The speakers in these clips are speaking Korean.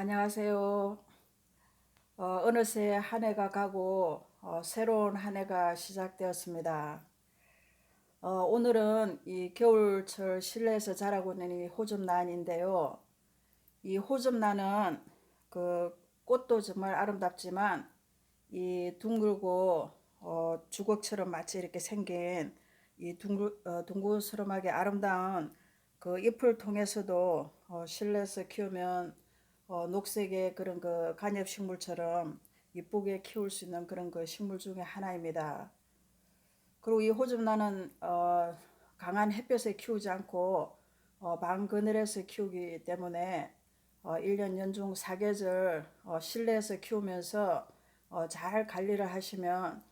안녕하세요. 어, 어느새 한 해가 가고 어, 새로운 한 해가 시작되었습니다. 어, 오늘은 이 겨울철 실내에서 자라고 있는 이 호접란인데요. 이 호접란은 그 꽃도 정말 아름답지만 이 둥글고 어, 주걱처럼 마치 이렇게 생긴 이 둥글, 어, 둥글스름하게 아름다운 그 잎을 통해서도 어, 실내에서 키우면 어, 녹색의 그런 그 간엽 식물처럼 이쁘게 키울 수 있는 그런 그 식물 중에 하나입니다. 그리고 이 호접란은 어, 강한 햇볕에 키우지 않고 어, 방 그늘에서 키우기 때문에 어, 1년 연중 사계절 어, 실내에서 키우면서 어, 잘 관리를 하시면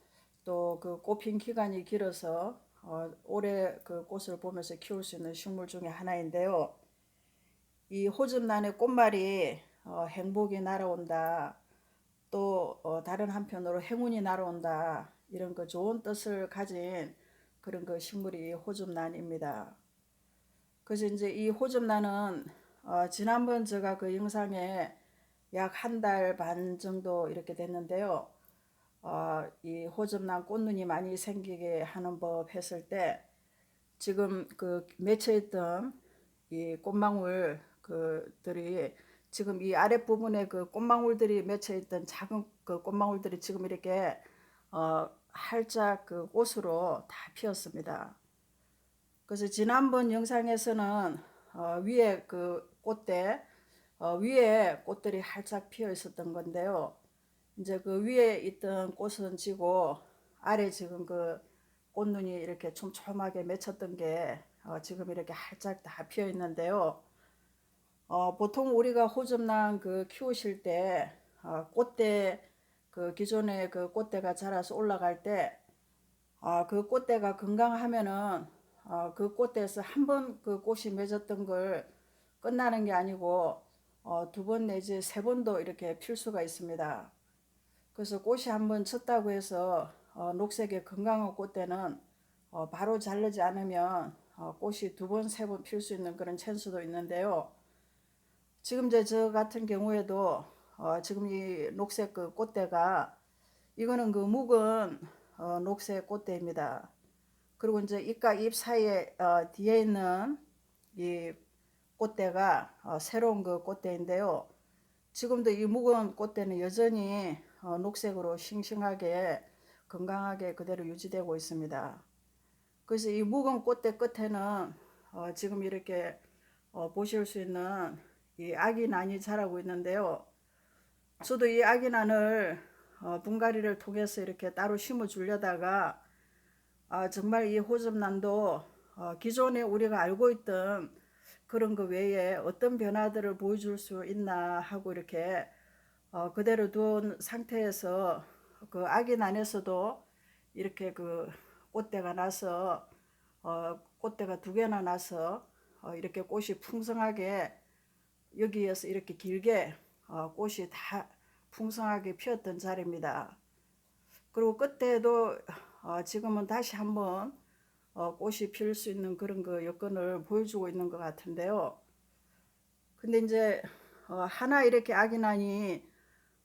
또 그 꽃핀 기간이 길어서 어, 오래 그 꽃을 보면서 키울 수 있는 식물 중에 하나인데요. 이 호접란의 꽃말이 어, 행복이 날아온다. 또 어, 다른 한편으로 행운이 날아온다. 이런 그 좋은 뜻을 가진 그런 그 식물이 호접란입니다. 그래서 이제 이 호접란은 어, 지난번 제가 그 영상에 약 한 달 반 정도 이렇게 됐는데요. 어, 이 호접란 꽃눈이 많이 생기게 하는 법 했을 때 지금 그 맺혀 있던 이 꽃망울 그들이 지금 이 아랫부분에 그 꽃망울들이 맺혀 있던 작은 그 꽃망울들이 지금 이렇게 어, 활짝 그 꽃으로 다 피었습니다. 그래서 지난번 영상에서는 어, 위에 그 꽃대 어, 위에 꽃들이 활짝 피어 있었던 건데요. 이제 그 위에 있던 꽃은 지고 아래 지금 그 꽃눈이 이렇게 촘촘하게 맺혔던 게 어, 지금 이렇게 활짝 다 피어 있는데요. 어, 보통 우리가 호접란 그 키우실 때 어, 꽃대 그 기존에 그 꽃대가 자라서 올라갈 때 어, 그 꽃대가 건강하면은 어, 그 꽃대에서 한 번 그 꽃이 맺었던 걸 끝나는 게 아니고 어, 두 번 내지 세 번도 이렇게 필 수가 있습니다. 그래서 꽃이 한 번 쳤다고 해서 어, 녹색의 건강한 꽃대는 어, 바로 자르지 않으면 어, 꽃이 두 번, 세 번 필 수 있는 그런 찬스도 있는데요. 지금 이제 저 같은 경우에도 어, 지금 이 녹색 그 꽃대가 이거는 그 묵은 어, 녹색 꽃대입니다. 그리고 이제 잎과 잎 사이에 어, 뒤에 있는 이 꽃대가 어, 새로운 그 꽃대인데요. 지금도 이 묵은 꽃대는 여전히 어, 녹색으로 싱싱하게 건강하게 그대로 유지되고 있습니다. 그래서 이 묵은 꽃대 끝에는 어, 지금 이렇게 어, 보실 수 있는 이 아기 난이 자라고 있는데요. 저도 이 아기 난을 어, 분갈이를 통해서 이렇게 따로 심어 주려다가 아, 정말 이 호접란도 어, 기존에 우리가 알고 있던 그런 그 외에 어떤 변화들을 보여줄 수 있나 하고 이렇게 어, 그대로 두은 상태에서 그 아기 난에서도 이렇게 그 꽃대가 나서 어, 꽃대가 두 개나 나서 어, 이렇게 꽃이 풍성하게 여기에서 이렇게 길게 어, 꽃이 다 풍성하게 피었던 자리입니다. 그리고 끝에도 어, 지금은 다시 한번 어, 꽃이 필수 있는 그런 그 여건을 보여주고 있는 것 같은데요. 근데 이제 어, 하나 이렇게 아기난이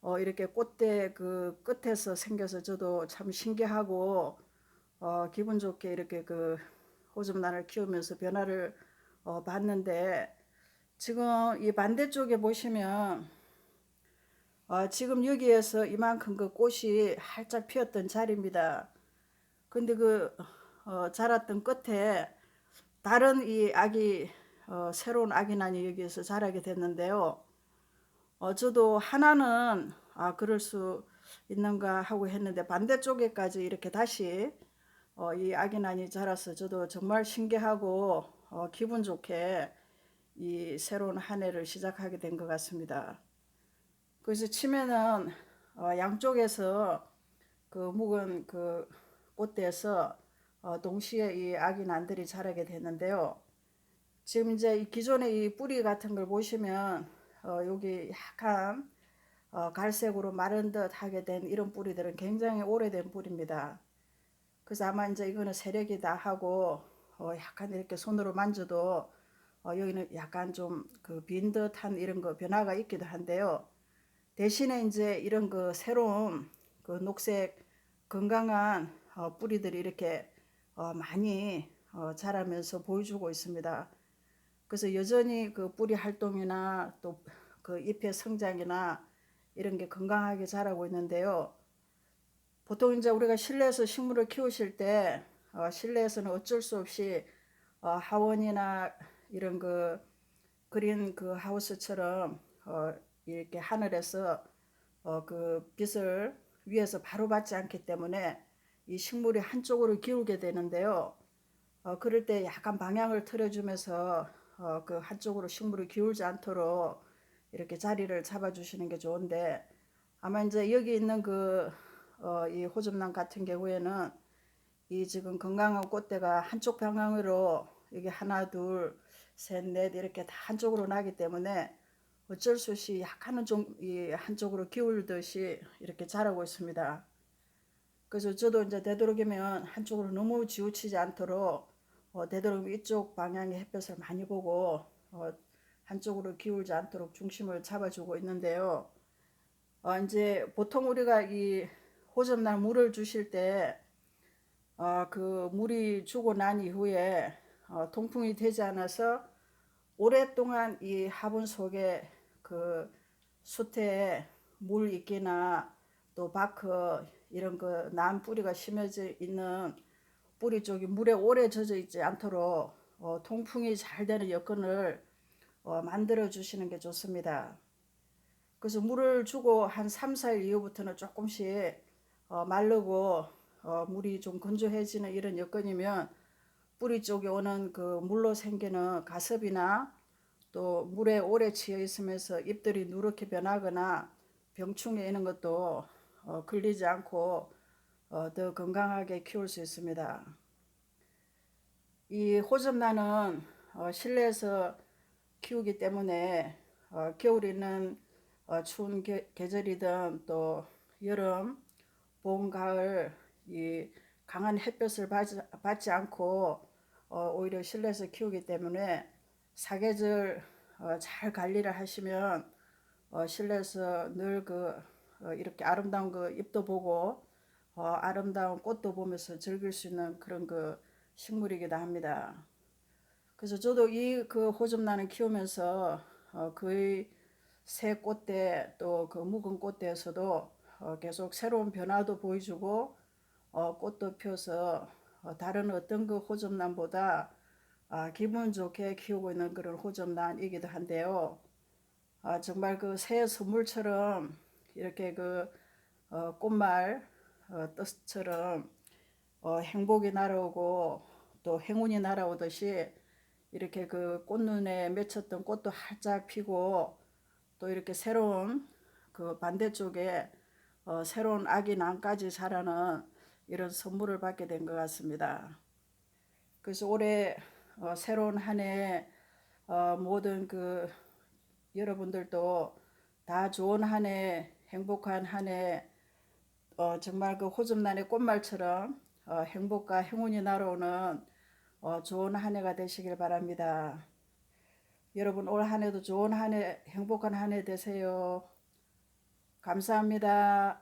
어, 이렇게 꽃대 그 끝에서 생겨서 저도 참 신기하고 어, 기분 좋게 이렇게 그 호접란을 키우면서 변화를 어, 봤는데 지금 이 반대쪽에 보시면 어, 지금 여기에서 이만큼 그 꽃이 활짝 피었던 자리입니다. 근데 그 어, 자랐던 끝에 다른 이 아기 어, 새로운 아기난이 여기에서 자라게 됐는데요. 어, 저도 하나는 아 그럴 수 있는가 하고 했는데 반대쪽에까지 이렇게 다시 어, 이 아기난이 자라서 저도 정말 신기하고 어, 기분 좋게 이 새로운 한 해를 시작하게 된 것 같습니다. 그래서 치면은 어, 양쪽에서 그 묵은 그 꽃대에서 어, 동시에 이 아기 난들이 자라게 되는데요. 지금 이제 이 기존의 이 뿌리 같은 걸 보시면 어, 여기 약간 어, 갈색으로 마른 듯 하게 된 이런 뿌리들은 굉장히 오래된 뿌리입니다. 그래서 아마 이제 이거는 세력이다 하고 어, 약간 이렇게 손으로 만져도 어, 여기는 약간 좀 그 빈 듯한 이런 거 변화가 있기도 한데요. 대신에 이제 이런 그 새로운 그 녹색 건강한 어, 뿌리들이 이렇게 어, 많이 어, 자라면서 보여주고 있습니다. 그래서 여전히 그 뿌리 활동이나 또 그 잎의 성장이나 이런 게 건강하게 자라고 있는데요. 보통 이제 우리가 실내에서 식물을 키우실 때 어, 실내에서는 어쩔 수 없이 어, 하원이나 이런 그 그린 그 하우스처럼 어, 이렇게 하늘에서 어, 그 빛을 위에서 바로 받지 않기 때문에 이 식물이 한쪽으로 기울게 되는데요. 어, 그럴 때 약간 방향을 틀어주면서 어, 그 한쪽으로 식물이 기울지 않도록 이렇게 자리를 잡아주시는 게 좋은데 아마 이제 여기 있는 그, 어, 이 호접란 같은 경우에는 이 지금 건강한 꽃대가 한쪽 방향으로 이게 하나, 둘, 셋, 넷 이렇게 다 한쪽으로 나기 때문에 어쩔 수 없이 약간은 좀이 한쪽으로 기울듯이 이렇게 자라고 있습니다. 그래서 저도 이제 되도록이면 한쪽으로 너무 지우치지 않도록 어, 되도록이면 이쪽 방향의 햇볕을 많이 보고 어, 한쪽으로 기울지 않도록 중심을 잡아주고 있는데요. 어, 이제 보통 우리가 이 호접날 물을 주실 때, 어, 그 물이 주고 난 이후에 어, 통풍이 되지 않아서 오랫동안 이 화분 속에 그 숯에 물 있기나 또 바크 이런 그 난 뿌리가 심해져 있는 뿌리 쪽이 물에 오래 젖어 있지 않도록 어, 통풍이 잘 되는 여건을 어, 만들어 주시는 게 좋습니다. 그래서 물을 주고 한 3, 4일 이후부터는 조금씩 어, 마르고 어, 물이 좀 건조해지는 이런 여건이면 뿌리 쪽에 오는 그 물로 생기는 가습이나 또 물에 오래 치여 있으면서 잎들이 누렇게 변하거나 병충해 있는 것도 어, 걸리지 않고 어, 더 건강하게 키울 수 있습니다. 이 호접란은 어, 실내에서 키우기 때문에 어, 겨울에는 어, 추운 게, 계절이든 또 여름, 봄, 가을 이 강한 햇볕을 받지, 받지 않고 어, 오히려 실내에서 키우기 때문에 사계절 어, 잘 관리를 하시면 어, 실내에서 늘그 어, 이렇게 아름다운 그 잎도 보고 어, 아름다운 꽃도 보면서 즐길 수 있는 그런 그 식물이기도 합니다. 그래서 저도 이 그 호접란을 키우면서 어, 거의 새 꽃대 또 그 묵은 꽃대에서도 어, 계속 새로운 변화도 보여주고 어, 꽃도 어, 다른 어떤 그 호접란보다 아, 기분 좋게 키우고 있는 그런 호접란이기도 한데요. 아, 정말 그 새 선물처럼 이렇게 그 어, 꽃말 어, 뜻처럼 어, 행복이 날아오고 또 행운이 날아오듯이 이렇게 그 꽃눈에 맺혔던 꽃도 활짝 피고 또 이렇게 새로운 그 반대쪽에 어, 새로운 아기 난까지 자라는 이런 선물을 받게 된 것 같습니다. 그래서 올해 어, 새로운 한해 어, 모든 그 여러분들도 다 좋은 한 해, 행복한 한 해, 어, 정말 그 호접란의 꽃말처럼 어, 행복과 행운이 날아오는 어, 좋은 한 해가 되시길 바랍니다. 여러분 올 한 해도 좋은 한 해, 행복한 한 해 되세요. 감사합니다.